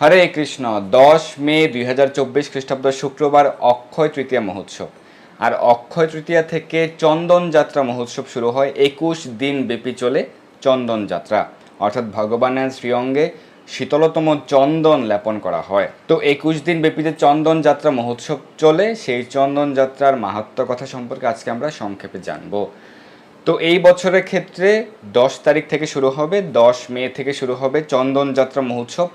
হরে কৃষ্ণ, দশ মে দুই হাজার চব্বিশ খ্রিস্টাব্দ শুক্রবার অক্ষয় তৃতীয়া মহোৎসব। আর অক্ষয় তৃতীয়া থেকে চন্দন যাত্রা মহোৎসব শুরু হয় একুশ দিন ব্যাপী চলে চন্দন যাত্রা। অর্থাৎ ভগবানের শ্রীঅঙ্গে শীতলতম চন্দন লেপন করা হয়। তো একুশ দিন ব্যাপী যে চন্দন যাত্রা মহোৎসব চলে, সেই চন্দন যাত্রার মাহাত্ম কথা সম্পর্কে আজকে আমরা সংক্ষেপে জানব। তো এই বছরের ক্ষেত্রে দশ তারিখ থেকে শুরু হবে, দশ মে থেকে শুরু হবে চন্দন যাত্রা মহোৎসব।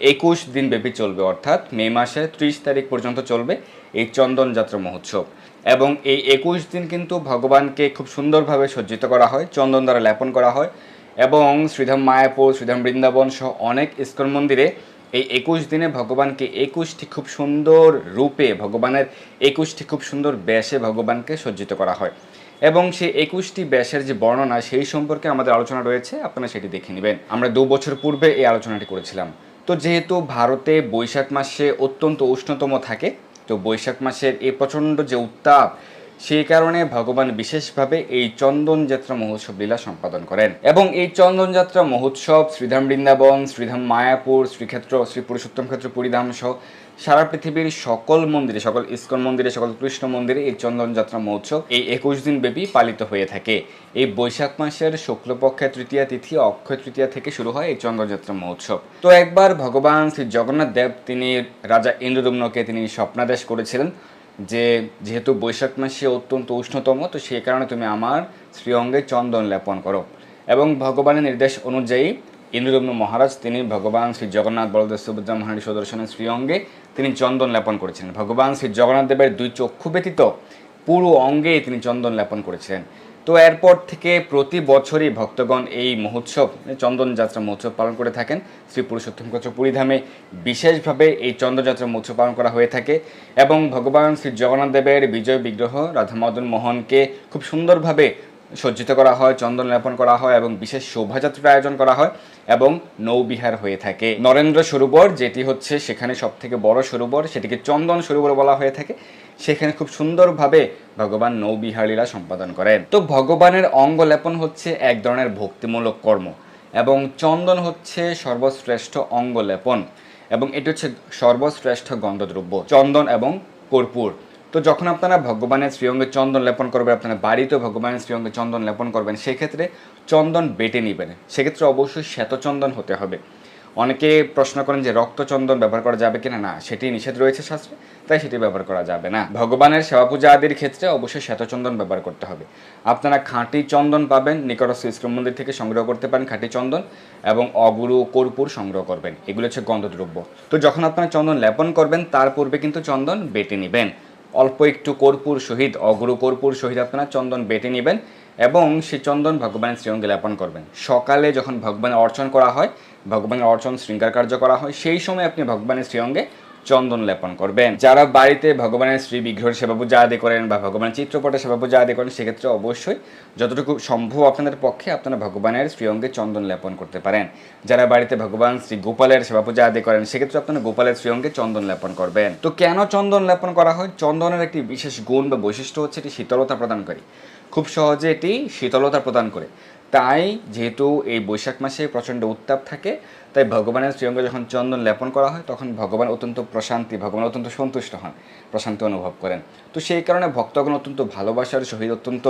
একুশ দিন ব্যাপী চলবে, অর্থাৎ মে মাসে ত্রিশ তারিখ পর্যন্ত চলবে এই চন্দন যাত্রা মহোৎসব। এবং এই একুশ দিন কিন্তু ভগবানকে খুব সুন্দরভাবে সজ্জিত করা হয়, চন্দন দ্বারা লেপন করা হয়। এবং শ্রীধাম মায়াপুর, শ্রীধাম বৃন্দাবন সহ অনেক ইস্কন মন্দিরে এই একুশ দিনে ভগবানকে একুশটি খুব সুন্দর রূপে, ভগবানের একুশটি খুব সুন্দর ব্যাসে ভগবানকে সজ্জিত করা হয়। এবং সেই একুশটি ব্যাসের যে বর্ণনা, সেই সম্পর্কে আমাদের আলোচনা রয়েছে, আপনারা সেটি দেখে নেবেন। আমরা দু বছর পূর্বে এই আলোচনাটি করেছিলাম। তো যেহেতু ভারতে বৈশাখ মাসে অত্যন্ত উষ্ণতম থাকে, তো বৈশাখ মাসের এই প্রচণ্ড যে উত্তাপ, সেই কারণে ভগবান বিশেষভাবে এই চন্দনযাত্রা মহোৎসব লীলা সম্পাদন করেন। এবং এই চন্দনযাত্রা মহোৎসব, শ্রীধাম বৃন্দাবন, শ্রীধাম মায়াপুর, শ্রীক্ষেত্র শ্রী পুরুষোত্তম ক্ষেত্র, পরিধাম সহ সারা পৃথিবীর সকল মন্দিরে, সকল ইস্কন মন্দিরে, সকল কৃষ্ণ মন্দিরে এই চন্দন যাত্রা মহোৎসব এই একুশ দিন ব্যাপী পালিত হয়ে থাকে। এই বৈশাখ মাসের শুক্লপক্ষের তৃতীয়া তিথি, অক্ষয় তৃতীয়া থেকে শুরু হয় এই চন্দন যাত্রা মহোৎসব। তো একবার ভগবান শ্রী জগন্নাথ দেব, তিনি রাজা ইন্দ্রদম্নকে তিনি স্বপ্নাদেশ করেছিলেন যে, যেহেতু বৈশাখ মাসে অত্যন্ত উষ্ণতম, তো সেই কারণে তুমি আমার শ্রীঅঙ্গে চন্দন লেপন করো। এবং ভগবানের নির্দেশ অনুযায়ী ইন্দ্রদম্ন মহারাজ, তিনি ভগবান শ্রী জগন্নাথ বলদেব সুভদ্রা মহারানী সুদর্শনের শ্রীঅঙ্গে তিনি চন্দন লেপন করেছিলেন। ভগবান শ্রী জগন্নাথ দেবের দুই চক্ষু ব্যতীত পুরো অঙ্গে তিনি চন্দন লেপন করেছিলেন। তো এরপর থেকে প্রতি বছরই ভক্তগণ এই মহোৎসব, চন্দন যাত্রা মহোৎসব পালন করে থাকেন। শ্রী পুরুষোত্তম কচ্ছ পুরীধামে বিশেষভাবে এই চন্দ্রযাত্রা মহোৎসব পালন করা হয়ে থাকে এবং ভগবান শ্রী জগন্নাথ দেবের বিজয় বিগ্রহ রাধা মদন মোহনকে খুব সুন্দরভাবে সজ্জিত করা হয়, চন্দন লেপন করা হয় এবং বিশেষ শোভাযাত্রার আয়োজন করা হয় এবং নৌবিহার হয়ে থাকে। নরেন্দ্র সরোবর, যেটি হচ্ছে সেখানে সব থেকে বড় সরোবর, সেটিকে চন্দন সরোবর বলা হয়ে থাকে। সেখানে খুব সুন্দরভাবে ভগবান নৌবিহার লীলা সম্পাদন করেন। তো ভগবানের অঙ্গ লেপন হচ্ছে এক ধরনের ভক্তিমূলক কর্ম এবং চন্দন হচ্ছে সর্বশ্রেষ্ঠ অঙ্গ লেপন এবং এটি হচ্ছে সর্বশ্রেষ্ঠ গন্ধদ্রব্য, চন্দন এবং কর্পূর। তো যখন আপনারা ভগবানের শ্রীঅঙ্গে চন্দন লেপন করবেন, আপনারা বাড়িতেও ভগবানের শ্রীঅঙ্গে চন্দন লেপন করবেন, সেক্ষেত্রে চন্দন বেটে নেবেন। সেক্ষেত্রে অবশ্যই শ্বেতচন্দন হতে হবে। অনেকে প্রশ্ন করেন যে রক্তচন্দন ব্যবহার করা যাবে কিনা? না, সেটি নিষেধ রয়েছে শাস্ত্রে, তাই সেটি ব্যবহার করা যাবে না। ভগবানের সেবা পূজা আদির ক্ষেত্রে অবশ্যই শ্বেতচন্দন ব্যবহার করতে হবে। আপনারা খাঁটি চন্দন পাবেন, নিকটস্থ ইস্কন মন্দির থেকে সংগ্রহ করতে পারেন খাঁটি চন্দন এবং অগুরু কর্পূর সংগ্রহ করবেন। এগুলো হচ্ছে গন্ধদ্রব্য। তো যখন আপনারা চন্দন লেপন করবেন, তার পূর্বে কিন্তু চন্দন বেটে নেবেন। অল্প একটু কর্পূর শহীদ অগুরু কর্পূর শহীদ আপনারা চন্দন বেটে নেবেন এবং সেই চন্দন ভগবানের শ্রীঅঙ্গে লেপন করবেন। সকালে যখন ভগবানের অর্চন করা হয়, ভগবানের অর্চন শৃঙ্গার কার্য করা হয়, সেই সময় আপনি ভগবানের শ্রীঅঙ্গে চন্দন লেপন করবেন। যারা বাড়িতে ভগবানের শ্রী বিগ্রহের সেবা পূজা আদি করেন বা ভগবানের চিত্রপটের সেবা পূজা আদি করেন, সেক্ষেত্রে অবশ্যই যতটুকু সম্ভব আপনাদের পক্ষে আপনারা ভগবানের শ্রীঅঙ্গে চন্দন লেপন করতে পারেন। যারা বাড়িতে ভগবান শ্রী গোপালের সেবা পূজা আদি করেন, সেক্ষেত্রে আপনারা গোপালের শ্রীঅঙ্গে চন্দন লেপন করবেন। তো কেন চন্দন লেপন করা হয়? চন্দনের একটি বিশেষ গুণ বা বৈশিষ্ট্য হচ্ছে এটি শীতলতা প্রদানকারী খুব সহজে এটি শীতলতা প্রদান করে। তাই যেহেতু এই বৈশাখ মাসে প্রচণ্ড উত্তাপ থাকে তাই ভগবানের শ্রীঅঙ্গে যখন চন্দন লেপন করা হয়, তখন ভগবান অত্যন্ত প্রশান্তি, ভগবান অত্যন্ত সন্তুষ্ট হন, প্রশান্তি অনুভব করেন। তো সেই কারণে ভক্তগণ অত্যন্ত ভালোবাসার সহিত, অত্যন্ত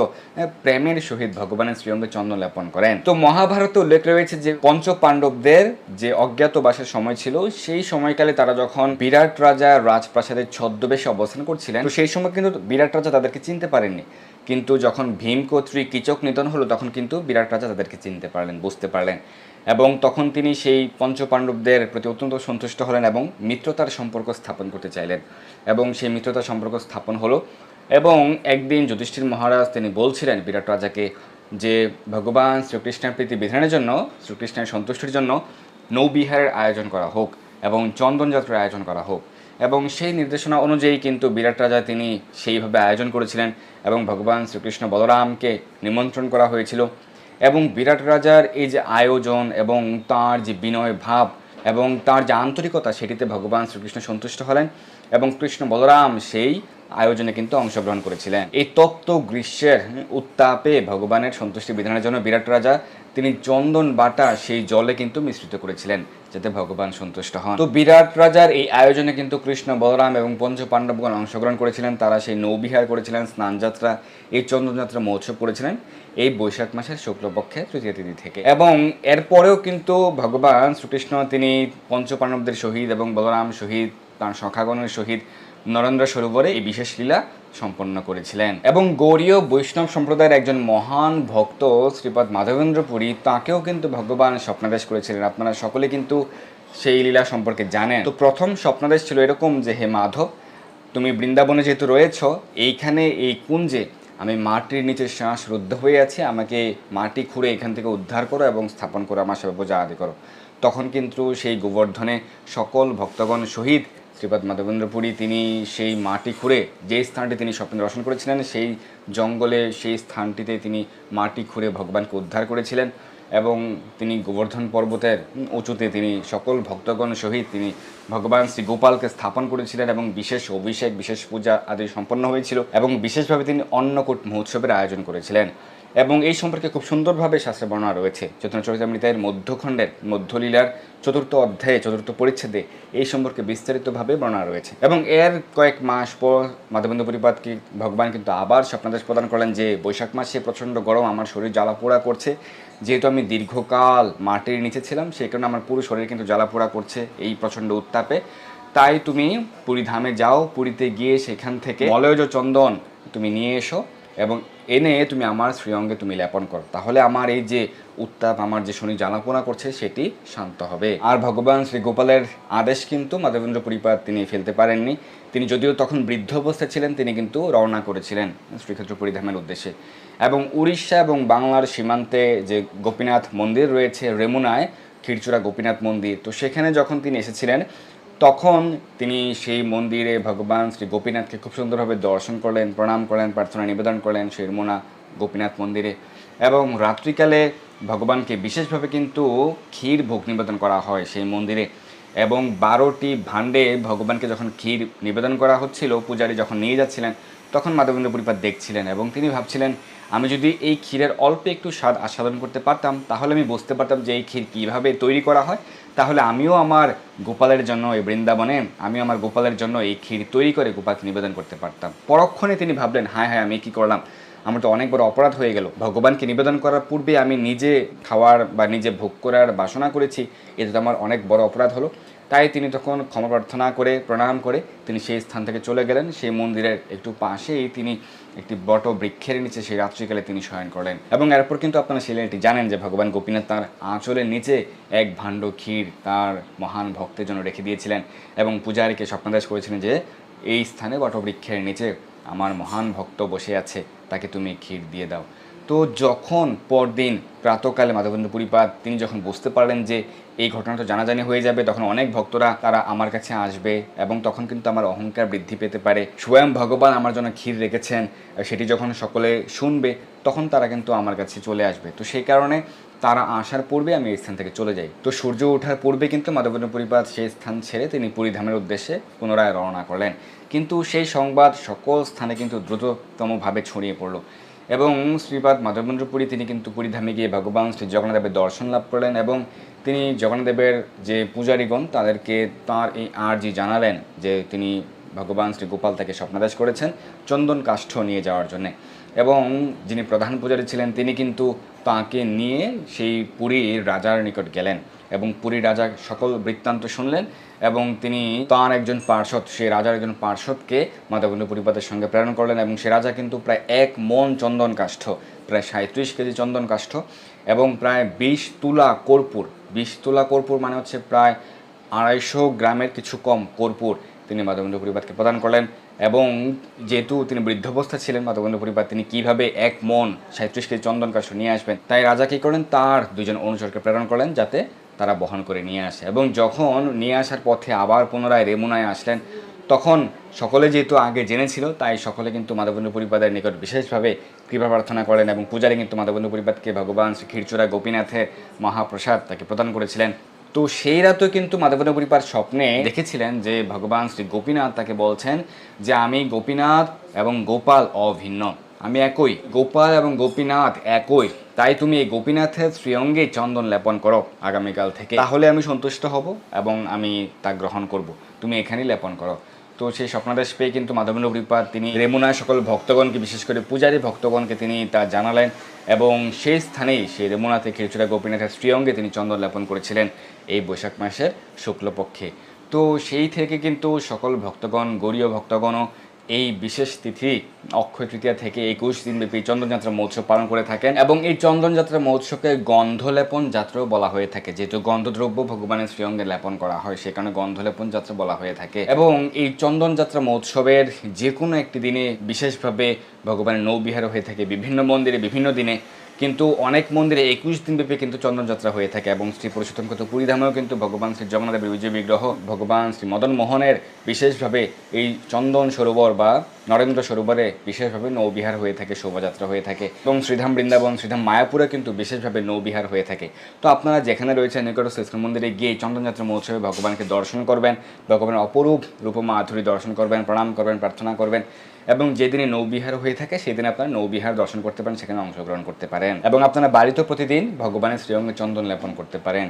প্রেমের সহিত ভগবানের শ্রীঅঙ্গে চন্দন লেপন করেন। তো মহাভারতে উল্লেখ রয়েছে যে পঞ্চ পাণ্ডবদের যে অজ্ঞাতবাসের সময় ছিল, সেই সময়কালে তারা যখন বিরাট রাজা রাজপ্রাসাদের ছদ্মবেশে অবস্থান করছিলেন, তো সেই সময় কিন্তু বিরাট রাজা তাদেরকে চিনতে পারেননি। কিন্তু যখন ভীম কর্তৃক কিচক নিধন হলো, তখন কিন্তু বিরাট রাজা তাদেরকে চিনতে পারলেন, বুঝতে পারলেন। এবং তখন তিনি সেই পঞ্চপাণ্ডবদের প্রতি অত্যন্ত সন্তুষ্ট হলেন এবং মিত্রতার সম্পর্ক স্থাপন করতে চাইলেন। এবং সেই মিত্রতার সম্পর্ক স্থাপন হলো এবং একদিন যুধিষ্ঠির মহারাজ তিনি বলছিলেন বিরাট রাজাকে যে, ভগবান শ্রীকৃষ্ণের প্রীতি বিধানের জন্য, শ্রীকৃষ্ণের সন্তুষ্টির জন্য নৌবিহারের আয়োজন করা হোক এবং চন্দন যাত্রার আয়োজন করা হোক। এবং সেই নির্দেশনা অনুযায়ী কিন্তু বিরাট রাজা তিনি সেইভাবে আয়োজন করেছিলেন এবং ভগবান শ্রীকৃষ্ণ বলরামকে নিমন্ত্রণ করা হয়েছিল। এবং বিরাট রাজার এই যে আয়োজন এবং তার যে বিনয় ভাব এবং তার যে আন্তরিকতা, সেটিতে ভগবান শ্রীকৃষ্ণ সন্তুষ্ট হলেন এবং কৃষ্ণ বলরাম সেই আয়োজনে কিন্তু অংশগ্রহণ করেছিলেন। এই তপ্ত গ্রীষ্মের উত্তাপে ভগবানের সন্তুষ্টি বিধানের জন্য বিরাট রাজা তিনি চন্দন বাটা সেই জলে কিন্তু মিশ্রিত করেছিলেন, যাতে ভগবান সন্তুষ্ট হন। তো বিরাট রাজার এই আয়োজনে কিন্তু কৃষ্ণ বলরাম এবং পঞ্চ পাণ্ডবগণ অংশগ্রহণ করেছিলেন, তারা সেই নৌবিহার করেছিলেন স্নানযাত্রা এই চন্দনযাত্রা মহোৎসব করেছিলেন, এই বৈশাখ মাসের শুক্লপক্ষে তৃতীয় তিথি থেকে। এবং এরপরেও কিন্তু ভগবান শ্রীকৃষ্ণ, তিনি পঞ্চ পাণ্ডবদের সহিত এবং বলরাম শহীদ তার সখাগণের সহিত নরেন্দ্র সরোবরে এই বিশেষ লীলা সম্পন্ন করেছিলেন। এবং গৌরীয় বৈষ্ণব সম্প্রদায়ের একজন মহান ভক্ত শ্রীপদ মাধবেন্দ্র পুরী, তাকেও কিন্তু ভগবান স্বপ্নাদেশ করেছিলেন। আপনারা সকলে কিন্তু সেই লীলা সম্পর্কে জানেন। তো প্রথম স্বপ্নাদেশ ছিল এরকম যে, হে মাধব, তুমি বৃন্দাবনে যেহেতু রয়েছ, এইখানে এই কুঞ্জে আমি মাটির নিচে শ্বাস রুদ্ধ হয়ে আছি, আমাকে মাটি খুঁড়ে এখান থেকে উদ্ধার করো এবং স্থাপন করো, আমার সেবা পূজা আদি করো। তখন কিন্তু সেই গোবর্ধনে সকল ভক্তগণ সহিত শ্রীপাদ মাধবেন্দ্র পুরী তিনি সেই মাটি খুঁড়ে যে স্থানটি তিনি স্বপ্নে দর্শন করেছিলেন, সেই জঙ্গলে সেই স্থানটিতে তিনি মাটি খুঁড়ে ভগবানকে উদ্ধার করেছিলেন এবং তিনি গোবর্ধন পর্বতের উঁচুতে তিনি সকল ভক্তগণ সহিত তিনি ভগবান শ্রী গোপালকে স্থাপন করেছিলেন এবং বিশেষ অভিষেক, বিশেষ পূজা আদি সম্পন্ন হয়েছিল এবং বিশেষভাবে তিনি অন্নকূট মহোৎসবের আয়োজন করেছিলেন। এবং এই সম্পর্কে খুব সুন্দরভাবে শাস্ত্রে বর্ণনা রয়েছে। চৈতন্য চরিতামৃতের মধ্যখণ্ডের মধ্যলীলার চতুর্থ অধ্যায়ে, চতুর্থ পরিচ্ছেদে এই সম্পর্কে বিস্তারিতভাবে বর্ণনা রয়েছে। এবং এর কয়েক মাস পর মাধবেন্দ্র পরিপাতকে ভগবান কিন্তু আবার স্বপ্নাদেশ প্রদান করলেন যে বৈশাখ মাসে প্রচণ্ড গরম, আমার শরীর জ্বালা পোড়া করছে। যেহেতু আমি দীর্ঘকাল মাটির নিচে ছিলাম, সেই কারণে আমার পুরো শরীর কিন্তু জ্বালা পোড়া করছে এই প্রচণ্ড উত্তাপে। তাই তুমি পুরী ধামে যাও, পুরীতে গিয়ে সেখান থেকে মলয়জ চন্দন তুমি নিয়ে এসো। এবং এনে তুমি আমার শ্রীঅঙ্গে তুমি লেপন করো। তাহলে আমার এই যে উত্তাপ, আমার যে শনি জ্বালাপোনা করছে, সেটি শান্ত হবে। আর ভগবান শ্রী গোপালের আদেশ কিন্তু মাধবেন্দ্র পরিপাত তিনি ফেলতে পারেননি। তিনি যদিও তখন বৃদ্ধ অবস্থায় ছিলেন, তিনি কিন্তু রওনা করেছিলেন শ্রীক্ষেত্র পরিধামের উদ্দেশ্যে। এবং উড়িষ্যা এবং বাংলার সীমান্তে যে গোপীনাথ মন্দির রয়েছে, রেমুনায়, ক্ষীরচূড়া গোপীনাথ মন্দির, তো সেখানে যখন তিনি এসেছিলেন তখন তিনি সেই মন্দিরে ভগবান শ্রী গোপীনাথকে খুব সুন্দরভাবে দর্শন করলেন, প্রণাম করলেন, প্রার্থনা নিবেদন করলেন সেই রমুনা গোপীনাথ মন্দিরে। এবং রাত্রিকালে ভগবানকে বিশেষভাবে কিন্তু ক্ষীর ভোগ নিবেদন করা হয় সেই মন্দিরে। এবং বারোটি ভাণ্ডে ভগবানকে যখন ক্ষীর নিবেদন করা হচ্ছিল, পূজারী যখন নিয়ে যাচ্ছিলেন, তখন মাধবেন্দ্র পরিপাত দেখছিলেন এবং তিনি ভাবছিলেন আমি যদি এই ক্ষীরের অল্প একটু স্বাদ আস্বাদন করতে পারতাম, তাহলে আমি বুঝতে পারতাম যে এই ক্ষীর কীভাবে তৈরি করা হয়। তাহলে আমিও আমার গোপালের জন্য এই বৃন্দাবনে আমি আমার গোপালের জন্য এই ক্ষীর তৈরি করে গোপালকে নিবেদন করতে পারতাম। পরক্ষণে তিনি ভাবলেন, হায় হায়, আমি কি করলাম? আমার তো অনেক বড় অপরাধ হয়ে গেল। ভগবানকে নিবেদন করার পূর্বে আমি নিজে খাওয়ার বা নিজে ভোগ করার বাসনা করেছি। এতে তো আমার অনেক বড় অপরাধ হলো। তাই তিনি তখন ক্ষমা প্রার্থনা করে, প্রণাম করে তিনি সেই স্থান থেকে চলে গেলেন। সেই মন্দিরের একটু পাশেই তিনি একটি বট বৃক্ষের নিচে সেই রাত্রিকালে তিনি শয়ন করলেন। এবং এরপর কিন্তু আপনারা সেই লাইনটি জানেন যে ভগবান গোপীনাথ তার আঁচলের নিচে এক ভাণ্ড ক্ষীর তার মহান ভক্তের জন্য রেখে দিয়েছিলেন এবং পূজারীকে স্বপ্নাদেশ করেছিলেন যে এই স্থানে বটবৃক্ষের নিচে আমার মহান ভক্ত বসে আছে, তাকে তুমি ক্ষীর দিয়ে দাও। তো যখন পরদিন প্রাতকালে মাধবেন্দ্র পুরীপাদ তিনি যখন বুঝতে পারলেন যে এই ঘটনাটা জানাজানি হয়ে যাবে, তখন অনেক ভক্তরা তারা আমার কাছে আসবে এবং তখন কিন্তু আমার অহংকার বৃদ্ধি পেতে পারে। স্বয়ং ভগবান আমার জন্য ক্ষীর রেখেছেন, সেটি যখন সকলে শুনবে, তখন তারা কিন্তু আমার কাছে চলে আসবে। তো সেই কারণে তারা আসার পূর্বে আমি এই স্থান থেকে চলে যাই। তো সূর্য ওঠার পূর্বে কিন্তু মাধবেন্দ্র পরিপাত সেই স্থান ছেড়ে তিনি পুরীধামের উদ্দেশ্যে পুনরায় রওনা করলেন। কিন্তু সেই সংবাদ সকল স্থানে কিন্তু দ্রুততমভাবে ছড়িয়ে পড়ল। এবং শ্রীপাদ মাধবেন্দ্রপুরী, তিনি কিন্তু পুরীধামে গিয়ে ভগবান শ্রী জগন্নাথদেবের দর্শন লাভ করলেন এবং তিনি জগন্নাথদেবের যে পূজারীগণ, তাদেরকে তার এই আর্জি জানালেন যে তিনি ভগবান শ্রী গোপাল তাকে স্বপ্নাদেশ করেছেন চন্দন কাষ্ঠ নিয়ে যাওয়ার জন্যে। এবং যিনি প্রধান পূজারী ছিলেন, তিনি কিন্তু তাকে নিয়ে সেই পুরীর রাজার নিকট গেলেন এবং পুরী রাজা সকল বৃত্তান্ত শুনলেন এবং তিনি তাঁর একজন পার্শ্বদ সেই রাজার একজন পার্শ্বদকে মাধবেন্দ্র পরিপাতের সঙ্গে প্রেরণ করলেন এবং সে রাজা কিন্তু প্রায় এক মন চন্দন কাষ্ঠ, প্রায় সাঁত্রিশ কেজি চন্দন কাষ্ঠ এবং প্রায় বিশ তুলা কর্পূর, বিশ তুলা কর্পূর মানে হচ্ছে প্রায় আড়াইশো গ্রামের কিছু কম কর্পূর তিনি মাধবেন্দ্র পরিবারকে প্রদান করলেন। এবং যেহেতু তিনি বৃদ্ধাবস্থা ছিলেন মাধবেন্দ্র পরিবার, তিনি কীভাবে এক মন সাঁত্রিশ কেজি চন্দন কাষ্ঠ নিয়ে আসবেন, তাই রাজা কী করেন? তার দুজন অনুচরকে প্রেরণ করলেন যাতে তারা বহন করে নিয়ে আসে। এবং যখন নিয়ে আসার পথে আবার পুনরায় রেমুনায় আসলেন, তখন সকলে যেহেতু আগে জেনেছিল, তাই সকলে কিন্তু মাধবেন্দ্র পরিবাদের নিকট বিশেষভাবে কৃপা প্রার্থনা করেন এবং পূজারী কিন্তু মাধবেন্দ্র পরিবাদকে ভগবান শ্রী ক্ষীরচূড়া গোপীনাথের মহাপ্রসাদ তাকে প্রদান করেছিলেন। তো সেই রাতে কিন্তু মাধবেন্দ্র পরিবার স্বপ্নে দেখেছিলেন যে ভগবান শ্রী গোপীনাথ তাকে বলছেন যে, আমি গোপীনাথ এবং গোপাল অভিন্ন। আমি একই। গোপাল এবং গোপীনাথ একই। তাই তুমি এই গোপীনাথের শ্রীঅঙ্গে চন্দন লেপন করো আগামীকাল থেকে। তাহলে আমি সন্তুষ্ট হব এবং আমি তা গ্রহণ করব। তুমি এখানেই লেপন করো। তো সেই স্বপ্নাদেশ পেয়ে কিন্তু মাধবেন্দ্র কৃপা তিনি রেমুনার সকল ভক্তগণকে, বিশেষ করে পূজারী ভক্তগণকে তিনি তা জানালেন এবং সেই স্থানেই সেই রেমুনা থেকে গোপীনাথের শ্রীঅঙ্গে তিনি চন্দন লেপন করেছিলেন এই বৈশাখ মাসের শুক্লপক্ষে। তো সেই থেকে কিন্তু সকল ভক্তগণ, গৌরীয় ভক্তগণও এই বিশেষ তিথি অক্ষয় তৃতীয়া থেকে একুশ দিনব্যাপী চন্দনযাত্রা মহোৎসব পালন করে থাকেন এবং এই চন্দনযাত্রা মহোৎসবকে গন্ধলেপন যাত্রাও বলা হয়ে থাকে। যেহেতু গন্ধদ্রব্য ভগবানের শ্রীঅঙ্গে লেপন করা হয়, সে কারণে গন্ধলেপন যাত্রা বলা হয়ে থাকে এবং এই চন্দনযাত্রা মহোৎসবের যে কোনো একটি দিনে বিশেষভাবে ভগবানের নৌবিহার হয়ে থাকে। বিভিন্ন মন্দিরে বিভিন্ন দিনে কিন্তু অনেক মন্দিরে একুশ দিন ব্যাপী কিন্তু চন্দনযাত্রা হয়ে থাকে এবং শ্রী পুরুষোত্তম কত পুরীধামেও কিন্তু ভগবান শ্রী জগন্নাথের বিজয় বিগ্রহ, ভগবান শ্রী মদন মোহনের বিশেষভাবে এই চন্দন সরোবর বা নরেন্দ্র সরোবরে বিশেষভাবে নৌবিহার হয়ে থাকে, শোভাযাত্রা হয়ে থাকে এবং শ্রীধাম বৃন্দাবন, শ্রীধাম মায়াপুরে কিন্তু বিশেষভাবে নৌবিহার হয়ে থাকে। তো আপনারা যেখানে রয়েছেন, নিকটস্থ ইস্কন মন্দিরে গিয়ে চন্দনযাত্রা মহোৎসবে ভগবানকে দর্শন করবেন, ভগবানের অপরূপ রূপমা আধুরী দর্শন করবেন, প্রণাম করবেন, প্রার্থনা করবেন এবং যেদিনে নৌবিহার হয়ে থাকে, সেদিন আপনারা নৌবিহার দর্শন করতে পারেন, সেখানে অংশগ্রহণ করতে পারেন এবং আপনারা বাড়িতেও প্রতিদিন ভগবানের শ্রীঅঙ্গে চন্দন লেপন করতে পারেন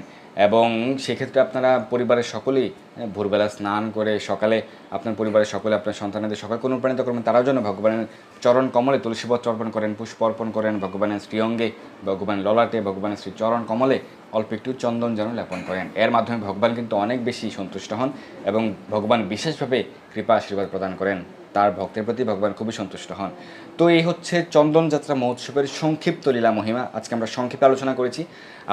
এবং সেক্ষেত্রে আপনারা পরিবারের সকলেই ভোরবেলা স্নান করে সকালে আপনার পরিবারের সকলে, আপনার সন্তানদের সকালকে অনুপ্রাণিত করবেন। তারাও যেন ভগবানের চরণ কমলে তুলসীপত্র অর্পণ করেন, পুষ্প অর্পণ করেন, ভগবানের শ্রীঅঙ্গে, ভগবান ললাটে, ভগবানের শ্রী চরণ কমলে অল্প একটু চন্দন যেন লেপন করেন। এর মাধ্যমে ভগবান কিন্তু অনেক বেশি সন্তুষ্ট হন এবং ভগবান বিশেষভাবে কৃপা আশীর্বাদ প্রদান করেন। তার ভক্তের প্রতি ভগবান খুবই সন্তুষ্ট হন। তো এই হচ্ছে চন্দন যাত্রা মহোৎসবের সংক্ষিপ্ত লীলা মহিমা। আজকে আমরা সংক্ষেপে আলোচনা করেছি।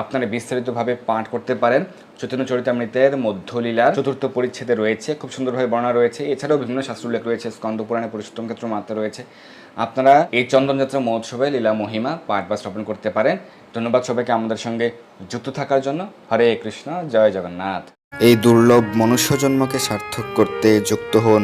আপনারা বিস্তারিতভাবে পাঠ করতে পারেন। চৈতন্য চরিতামৃতের মধ্যলীলা চতুর্থ পরিচ্ছেদে রয়েছে, খুব সুন্দরভাবে বর্ণনা রয়েছে। এছাড়াও বিভিন্ন শাস্ত্র উল্লেখ রয়েছে, স্কন্দ পুরাণে পুরুষোত্তম ক্ষেত্র মাত্রা রয়েছে। আপনারা এই চন্দনযাত্রা মহোৎসবে লীলা মহিমা, পাঠ বা শ্রবণ করতে পারেন। ধন্যবাদ সবাইকে আমাদের সঙ্গে যুক্ত থাকার জন্য। হরে কৃষ্ণ, জয় জগন্নাথ। এই দুর্লভ মনুষ্য জন্মকে সার্থক করতে যুক্ত হন